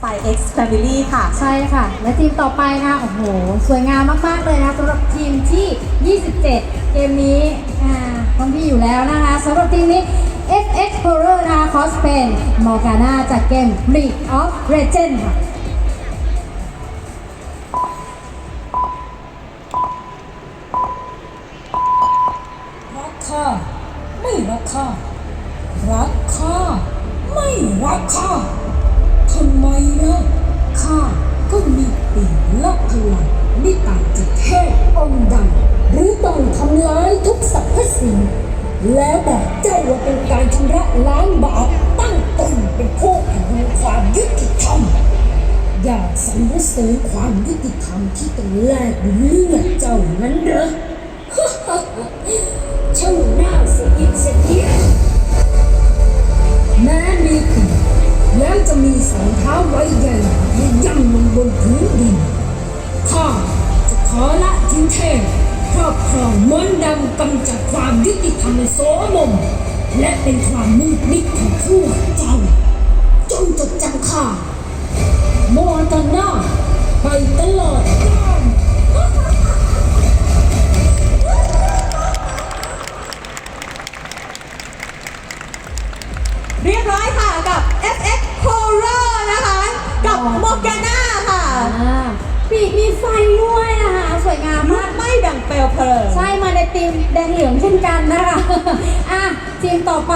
ไป X Family ค่ะ ใช่ค่ะ และทีมต่อไปนะคะโอ้โห สวยงามมาก ๆ เลยนะคะสำหรับทีมที่ 27 เกมนี้อ่าต้องพี่อยู่แล้วนะคะสำหรับทีมนี้ F Explorer นะคะคอสเป็นมอร์กาน่าจากเกม League of Legends ค่ะรักข้าไม่รักข้ารักข้าไม่รักข้า ทัวไม่ต่างจากเทพองค์ใดหรือต้องทำลายทุกสรรพสิ่งแล้วบอกเจ้าว่าเป็นการชำระล้างบาปตั้งตนเป็นผู้แห่งความยุติธรรมอยากสรรเสริญความยุติธรรมที่ต้องแลกด้วยเลือดเจ้านั้นเหร ขอละทิ้งเทพครอบครองมนต์ดำกำจัดความยุติธรรมในโสมม และเป็นความมืดมิดของพวกเจ้าจงจดจำข้าโมตานาไปตลอดกาลเรียบร้อยค่ะกับ FX Horror นะคะ กับ Morgana ค่ะอ่าปีกมีไฟด้วยนะคะส วยงามลูมากกไม่แบ่งเปลวเพลิง ใช่มาในทีมแดงเหลืองเช่นกันนะคะ อะทีมต่อไป